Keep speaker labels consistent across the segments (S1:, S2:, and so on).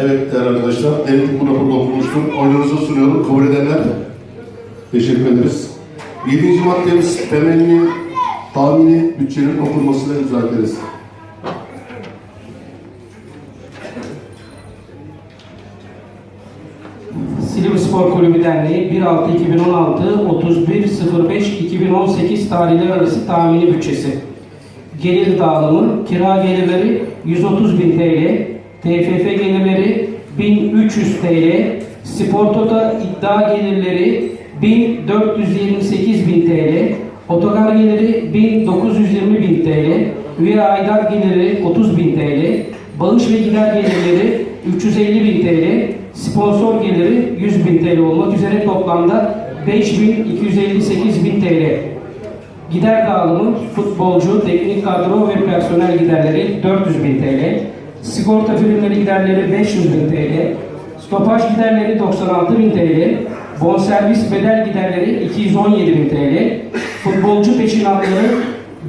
S1: Evet değerli arkadaşlar, denetim bu raporu okumuştur. Oylarınızı sunuyorum. Kabul edenler teşekkür ederiz. Yedinci maddemiz temelli tahmini bütçenin okunmasıyla imza ederiz.
S2: Silivri Spor Kulübü Derneği 1.6.2016-31.05.2018 tarihleri arası tahmini bütçesi. Gelir dağılımı, kira gelirleri 130 bin TL, TFF gelirleri 1300 TL, Spor Toto iddia gelirleri 1428 bin TL, otogar geliri 1920 bin TL, üye aidat geliri 30 bin TL, bağış ve gider gelirleri 350 bin TL, sponsor geliri 100 bin TL olmak üzere toplamda 5258 bin TL. Gider dağılımı futbolcu, teknik kadro ve personel giderleri 400 bin TL, sigorta primleri giderleri 500 bin TL, stopaj giderleri 96 bin TL, bonservis bedel giderleri 217 bin TL, futbolcu peşinatları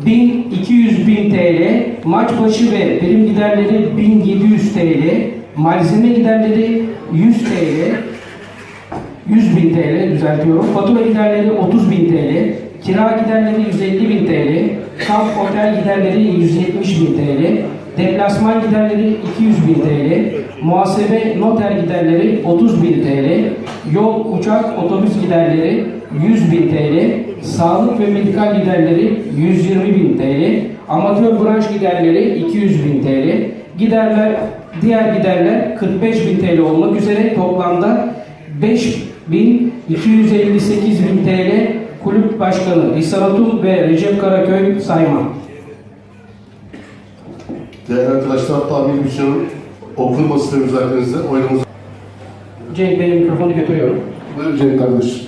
S2: 1200 bin TL, maç başı ve prim giderleri 1700 TL, malzeme giderleri 100 TL, 100 bin TL düzeltiyorum. Fatura giderleri 30 bin TL, kira giderleri 150 bin TL, kamp otel giderleri 170 bin TL, deplasman giderleri 200 bin TL, muhasebe noter giderleri 30 bin TL, yol, uçak, otobüs giderleri 100 bin TL, sağlık ve medikal giderleri 120 bin TL, amatör branş giderleri 200 bin TL, giderler, diğer giderler 45 bin TL olmak üzere toplamda 5258 bin TL kulüp başkanı İhsan Atul ve Recep Karaköy sayma.
S1: Değerli arkadaşlar, tahmini bütçenin okunmasıyla imza ederiz. Oylarınızı
S2: Cenk Bey'in mikrofonu götürüyorum.
S1: Buyurun Cenk kardeş.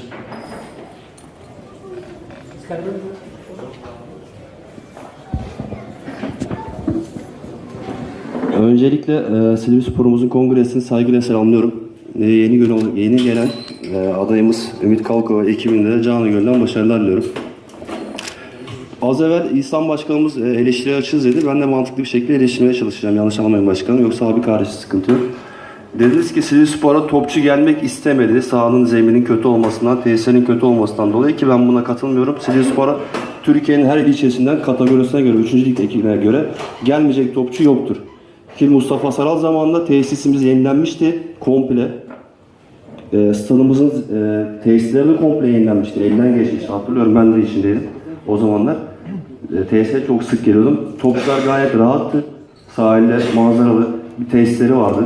S3: Öncelikle e, Silivri Spor'umuzun kongresini saygıyla selamlıyorum. E, yeni, gelen, yeni gelen e, adayımız Ümit Kalkova ekibinde de canı gönülden başarılar diliyorum. Az evvel İhsan Başkanımız e, eleştiriye açığız dedi. Ben de mantıklı bir şekilde eleştirmeye çalışacağım. Yanlış anlamayın başkanım. Yoksa abi kardeşi sıkıntı yok. Dediniz ki Silivri Spor'a topçu gelmek istemedi. Sahanın zeminin kötü olmasından, tesislerin kötü olmasından dolayı ki ben buna katılmıyorum. Silivri Spor'a Türkiye'nin her ilçesinden kategorisine göre, 3. lig ekibine göre gelmeyecek topçu yoktur. Ki Mustafa Saral zamanında tesisimiz yenilenmişti komple. E, stadımızın e, tesisleri komple yenilenmişti. Elden geçmişti. Hatırlıyorum ben de içindeydim o zamanlar. Tesise çok sık geliyordum. Topçular gayet rahattı. Sahiller manzaralı bir tesisleri vardı.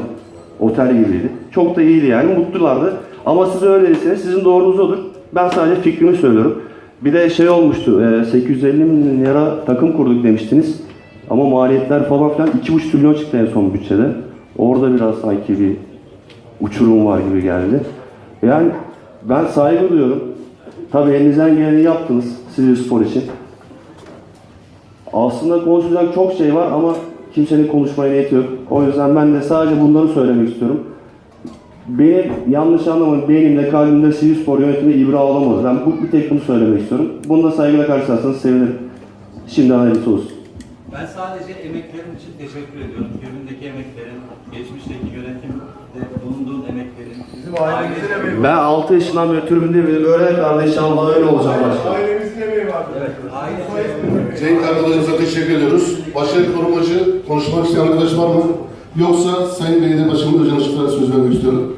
S3: Otel gibiydi. Çok da iyiydi yani. Mutlulardı. Ama siz öyle değilseniz sizin doğrunuz olur. Ben sadece fikrimi söylüyorum. Bir de şey olmuştu. E, 850 bin lira takım kurduk demiştiniz. Ama maliyetler falan filan 2,5 trilyon çıktı en son bütçede. Orada biraz sanki bir uçurum var gibi geldi. Yani ben saygı duyuyorum. Tabii elinizden geleni yaptınız Silivri Spor için. Aslında konuşacak çok şey var ama kimsenin konuşmaya niyeti yok. O yüzden ben de sadece bunları söylemek istiyorum. Benim yanlış anlamayın, beynimde, kalbimde Silivri Spor yönetimi ibra olamaz. Ben bu, bir tek bunu söylemek istiyorum. Bunu da saygıyla karşılarsanız sevinirim. Şimdi hayırlısı olsun.
S4: Ben sadece emeklerin için teşekkür ediyorum. Günündeki emeklerin, geçmişteki yönetimde bulunduğun emeklerin. Bizim ailemizin emeği
S3: Ben 6 yaşından beri tribünde benim öyle kardeş inşallah öyle olacak başkanım.
S1: Cenk arkadaşımıza teşekkür ediyoruz. Başarı korumacı konuşmak isteyen arkadaş var mı? Yoksa Sayın Belediye Başkanı Özcan Işıklar'a söz vermek istiyorum.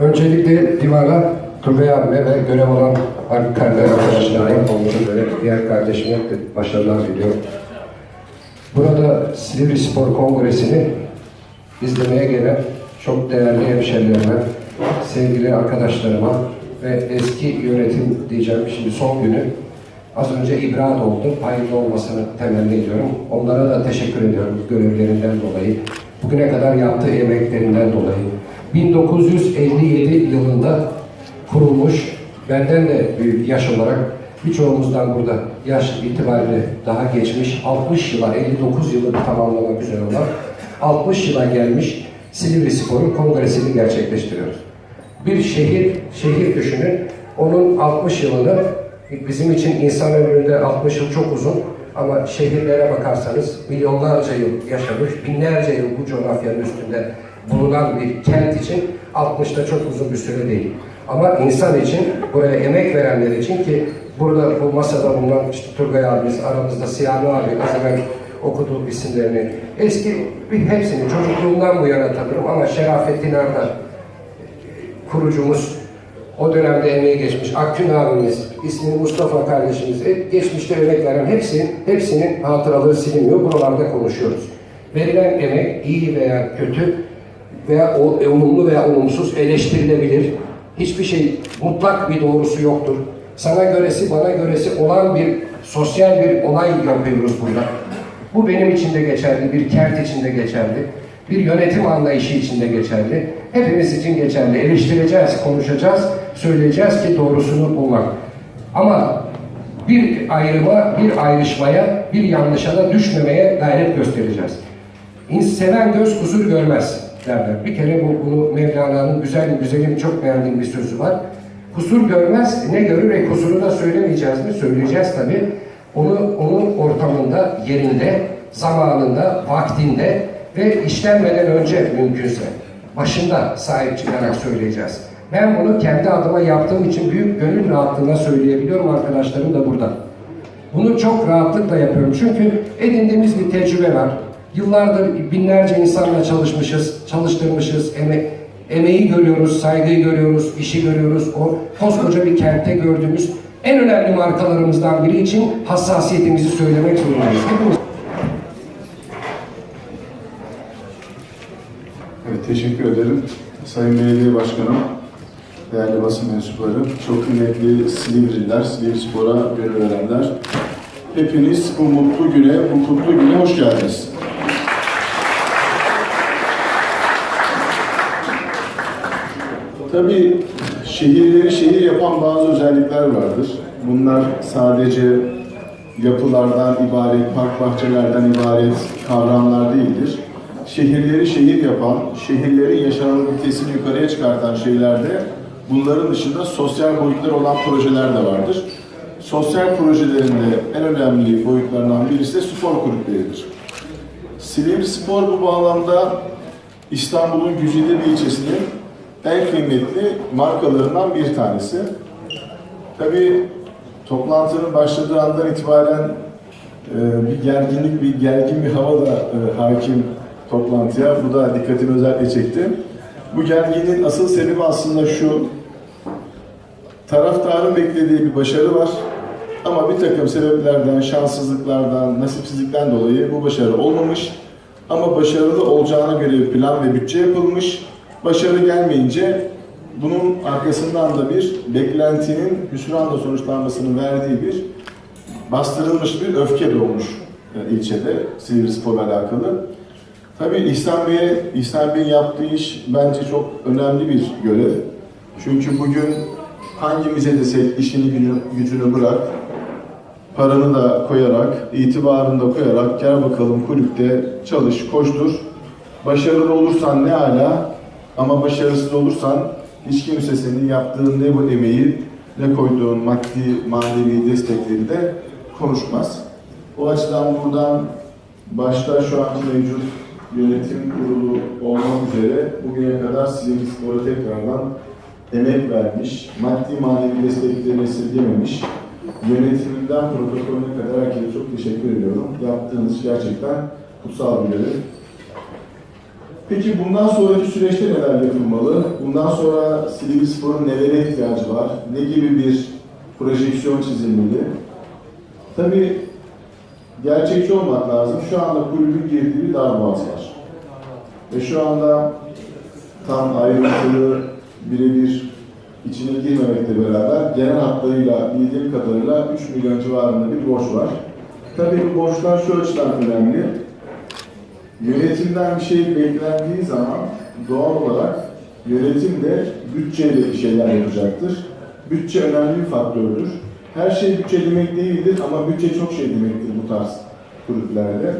S5: Öncelikle Divan'a, Turgay abime ve görev alan Alper'le arkadaşlarıma, olmak üzere diğer kardeşime de başarılar diliyorum. Burada Silivri Spor Kongresi'ni izlemeye gelen çok değerli hemşerilerime, sevgili arkadaşlarıma ve eski yönetim diyeceğim şimdi son günü az önce ibrat oldu. Hayırlı olmasını temenni ediyorum. Onlara da teşekkür ediyorum görevlerinden dolayı. Bugüne kadar yaptığı emeklerinden dolayı. 1957 yılında kurulmuş, benden de büyük yaş olarak birçoğumuzdan burada yaş itibariyle daha geçmiş, 60 yıla, 59 yılı tamamlamak üzere olan 60 yıla gelmiş Silivri Spor'un kongresini gerçekleştiriyoruz. Bir şehir, şehir düşünün, onun 60 yılını bizim için insan ömründe 60 yıl çok uzun ama şehirlere bakarsanız milyonlarca yıl yaşamış, binlerce yıl bu coğrafyanın üstünde bulunan bir kent için 60 da çok uzun bir süre değil. Ama insan için, buraya emek verenler için ki burada bu masada bulunan işte Turgay abimiz, aramızda Siyami abi, az evvel okuduğu isimlerini, eski bir hepsini çocukluğumdan bu yana tanırım ama Şerafettin Arda kurucumuz, o dönemde emeği geçmiş Akgün abimiz, ismini Mustafa kardeşimiz, geçmişte örnek veren hepsi, hepsinin hatıraları silinmiyor. Buralarda konuşuyoruz. Verilen emek iyi veya kötü veya o, olumlu veya olumsuz eleştirilebilir. Hiçbir şey mutlak bir doğrusu yoktur. Sana göresi, bana göresi olan bir sosyal bir olay yapıyoruz burada. Bu benim için de geçerli, bir kent için de geçerli, bir yönetim anlayışı için de geçerli. Hepimiz için geçerli. Eleştireceğiz, konuşacağız, söyleyeceğiz ki doğrusunu bulmak. Ama bir ayrıma, bir ayrışmaya, bir yanlışa da düşmemeye gayret göstereceğiz. Seven göz huzur görmez derler. Bir kere bu, bunu Mevlana'nın güzel, güzelim çok beğendiğim bir sözü var. Huzur görmez, ne görür ve kusuru da söylemeyeceğiz mi? Söyleyeceğiz tabii. Onu, onun ortamında, yerinde, zamanında, vaktinde ve işlenmeden önce mümkünse başında sahip çıkarak söyleyeceğiz. Ben bunu kendi adıma yaptığım için büyük gönül rahatlığına söyleyebiliyorum arkadaşlarım da burada. Bunu çok rahatlıkla yapıyorum. Çünkü edindiğimiz bir tecrübe var. Yıllardır binlerce insanla çalışmışız, çalıştırmışız, eme emeği görüyoruz, saygıyı görüyoruz, işi görüyoruz. O koskoca bir kentte gördüğümüz en önemli markalarımızdan biri için hassasiyetimizi söylemek zorundayız.
S6: Evet, teşekkür ederim. Sayın Belediye Başkanım, değerli basın mensupları, çok kıymetli Silivriler, Silivri Spor'a gönül verenler. Hepiniz bu mutlu güne, bu kutlu güne hoş geldiniz. Tabii şehirleri şehir yapan bazı özellikler vardır. Bunlar sadece yapılardan ibaret, park bahçelerden ibaret kavramlar değildir. Şehirleri şehir yapan, şehirlerin yaşanabilitesini yukarıya çıkartan şeylerde bunların dışında sosyal boyutları olan projeler de vardır. Sosyal projelerinde en önemli boyutlarından birisi de spor kulüpleridir. Silivri Spor bu bağlamda İstanbul'un güzide bir ilçesinin en kıymetli markalarından bir tanesi. Tabii toplantının başladığı andan itibaren e, bir gerginlik, bir gergin bir hava da e, hakim toplantıya. Bu da dikkatimi özellikle çekti. Bu gerginliğin asıl sebebi aslında şu. Taraftarın beklediği bir başarı var. Ama bir takım sebeplerden, şanssızlıklardan, nasipsizlikten dolayı bu başarı olmamış. Ama başarılı olacağına göre bir plan ve bütçe yapılmış. Başarı gelmeyince bunun arkasından da bir beklentinin hüsranla sonuçlanmasının verdiği bir bastırılmış bir öfke doğmuş e, ilçede Silivri Spor'la alakalı. Tabii İhsan Bey'e, İhsan Bey'in yaptığı iş bence çok önemli bir görev. Çünkü bugün hangimize desek işini gücünü, gücünü bırak, paranı da koyarak, itibarını da koyarak gel bakalım kulüpte çalış, koştur. Başarılı olursan ne ala ama başarısız olursan hiç kimse senin yaptığın ne bu emeği ne koyduğun maddi manevi destekleri de konuşmaz. O açıdan buradan başta şu anki mevcut yönetim kurulu olmak üzere bugüne kadar Silivri Spor'a tekrardan emek vermiş, maddi manevi desteklerini esirgememiş, yönetiminden protokolüne kadar herkese çok teşekkür ediyorum. Yaptığınız gerçekten kutsal bir görev. Peki bundan sonraki süreçte neler yapılmalı? Bundan sonra Silivri Spor'un nelere ihtiyacı var? Ne gibi bir projeksiyon çizilmeli? Tabii gerçekçi olmak lazım. Şu anda kulübün girdiği bir darboğaz var. Ve şu anda tam ayrıntılı birebir içine girmemekle beraber genel hatlarıyla bildiğim kadarıyla 3 milyon civarında bir borç var. Tabii bu borçlar şu açıdan önemli. Yönetimden bir şey beklendiği zaman doğal olarak yönetim de bütçeyle bir şeyler yapacaktır. Bütçe önemli bir faktördür. Her şey bütçe demek değildir ama bütçe çok şey demektir bu tarz kulüplerde.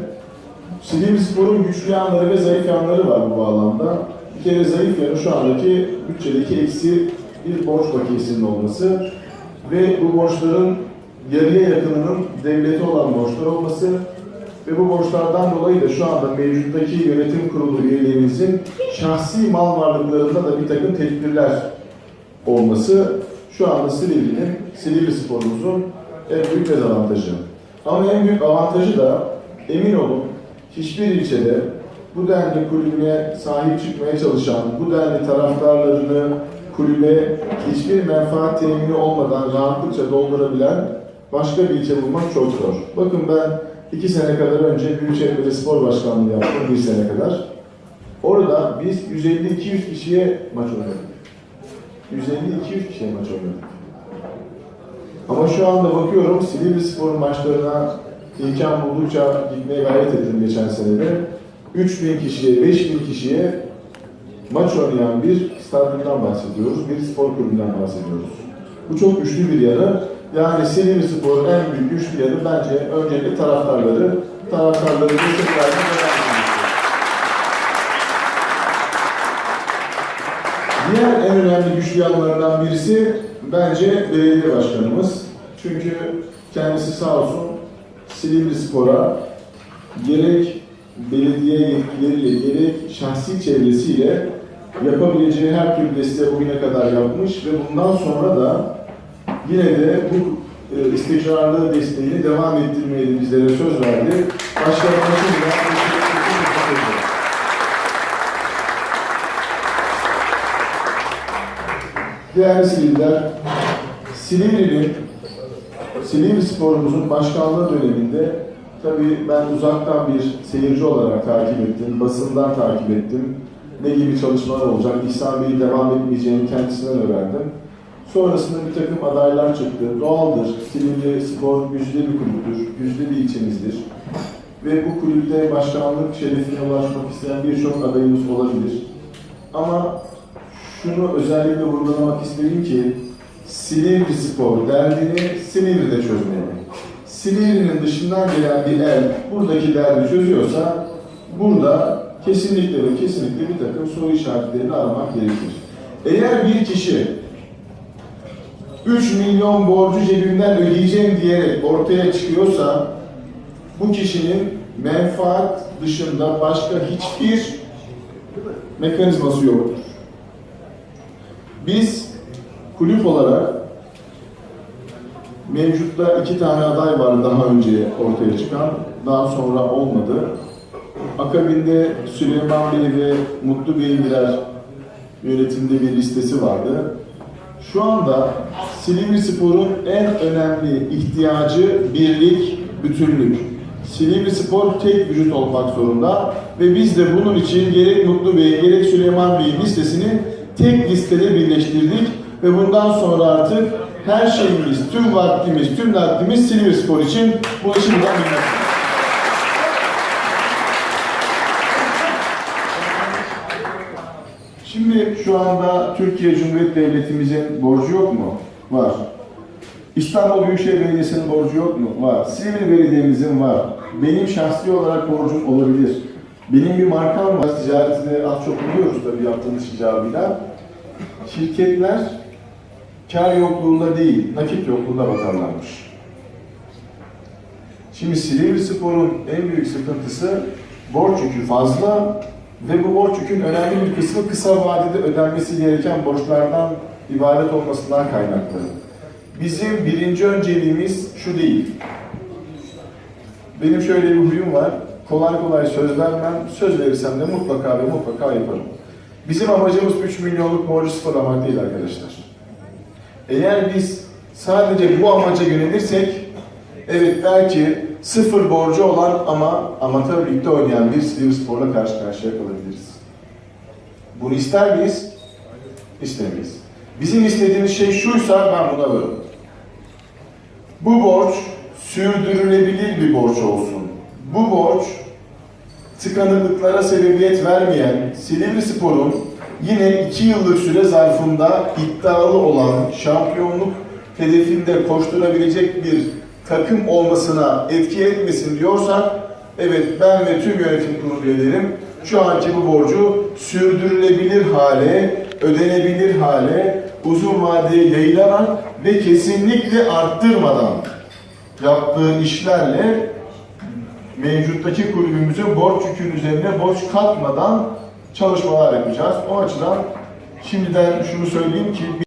S6: Silivri Spor'un güçlü yanları ve zayıf yanları var bu bağlamda. Bir kere zayıf yanı şu andaki bütçedeki eksi bir borç bakiyesinin olması ve bu borçların yarıya yakınının devlete olan borçlar olması ve bu borçlardan dolayı da şu anda mevcuttaki yönetim kurulu üyelerimizin şahsi mal varlıklarında da bir takım tedbirler olması şu anda Silivri'nin, Silivri sporumuzun en büyük dezavantajı. Ama en büyük avantajı da emin olun hiçbir ilçede bu denli kulübüne sahip çıkmaya çalışan, bu denli taraftarlarını kulübe hiçbir menfaat temini olmadan rahatlıkça doldurabilen başka bir ilçe bulmak çok zor. Bakın ben iki sene kadar önce Büyükşehir Belediye Başkanlığı yaptım, bir sene kadar. Orada biz 150-200 kişiye maç oynadık. 150-200 kişiye maç oynadık. Ama şu anda bakıyorum Silivri Spor maçlarına imkan buldukça gitmeye gayret ettim geçen senede. 3000 kişiye, 5000 kişiye maç oynayan bir stadyumdan bahsediyoruz, bir spor kulübünden bahsediyoruz. Bu çok güçlü bir yanı. Yani Silivri Spor'un en büyük güçlü yanı bence öncelikle taraftarları, taraftarları önemli. Diğer en önemli güçlü yanlarından birisi bence belediye başkanımız. Çünkü kendisi sağ olsun Silivri Spor'a gerek belediye yetkilileriyle gerek şahsi çevresiyle yapabileceği her türlü desteği bugüne kadar yapmış ve bundan sonra da yine de bu e, istikrarlı desteğini devam ettirmeye de bizlere söz verdi. Başkanımızın da. Değerli Silivriler, Silivri'nin, Silivri sporumuzun başkanlığı döneminde tabii ben uzaktan bir seyirci olarak takip ettim, basından takip ettim. Ne gibi çalışmalar olacak, İhsan Bey'i devam etmeyeceğini kendisinden öğrendim. Sonrasında bir takım adaylar çıktı. Doğaldır, Silivri Spor güçlü bir kulüptür, güçlü bir ilçemizdir. Ve bu kulüpte başkanlık şerefine ulaşmak isteyen birçok adayımız olabilir. Ama şunu özellikle vurgulamak istedim ki Silivri Spor derdini Silivri'de çözmeli. Silivri'nin dışından gelen bir el buradaki derdi çözüyorsa burada kesinlikle ve kesinlikle bir takım soru işaretlerini aramak gerekir. Eğer bir kişi 3 milyon borcu cebimden ödeyeceğim diyerek ortaya çıkıyorsa bu kişinin menfaat dışında başka hiçbir mekanizması yoktur. Biz kulüp olarak mevcutta iki tane aday var daha önce ortaya çıkan, daha sonra olmadı. Akabinde Süleyman Bey ve Mutlu Bey'in birer yönetimde bir listesi vardı. Şu anda Silivri Spor'un en önemli ihtiyacı birlik, bütünlük. Silivri Spor tek vücut olmak zorunda ve biz de bunun için gerek Mutlu Bey, gerek Süleyman Bey'in listesini tek listede birleştirdik ve bundan sonra artık her şeyimiz, tüm vaktimiz, tüm vaktimiz Silivri Spor için bu işi buradan. Şimdi şu anda Türkiye Cumhuriyeti Devletimizin borcu yok mu? Var. İstanbul Büyükşehir Belediyesi'nin borcu yok mu? Var. Silivri Belediye'mizin var. Benim şahsi olarak borcum olabilir. Benim bir markam var. Ticaretini az çok biliyoruz tabii yaptığımız icabıyla. Şirketler kar yokluğunda değil, nakit yokluğunda batarlarmış. Şimdi Silivri Spor'un en büyük sıkıntısı borç yükü fazla ve bu borç yükün önemli bir kısmı kısa vadede ödenmesi gereken borçlardan ibaret olmasından kaynaklı. Bizim birinci önceliğimiz şu değil. Benim şöyle bir huyum var. Kolay kolay söz vermem. Söz verirsem de mutlaka ve mutlaka yaparım. Bizim amacımız 3 milyonluk borcu sıfırlamak değil arkadaşlar. Eğer biz sadece bu amaca yönelirsek, evet belki sıfır borcu olan ama amatör ligde oynayan bir Silivri Spor'la karşı karşıya kalabiliriz. Bunu ister miyiz? İstemeyiz. Bizim istediğimiz şey şuysa ben buna varım. Bu borç sürdürülebilir bir borç olsun. Bu borç tıkanıklıklara sebebiyet vermeyen Silivri Spor'un yine iki yıllık süre zarfında iddialı olan şampiyonluk hedefinde koşturabilecek bir takım olmasına etki etmesin diyorsak evet ben ve tüm yönetim kurulu üyelerim şu anki bu borcu sürdürülebilir hale, ödenebilir hale uzun vadeye yayılarak ve kesinlikle arttırmadan yaptığı işlerle mevcuttaki kulübümüze borç yükün üzerine borç katmadan çalışmalar yapacağız. O açıdan şimdiden şunu söyleyeyim ki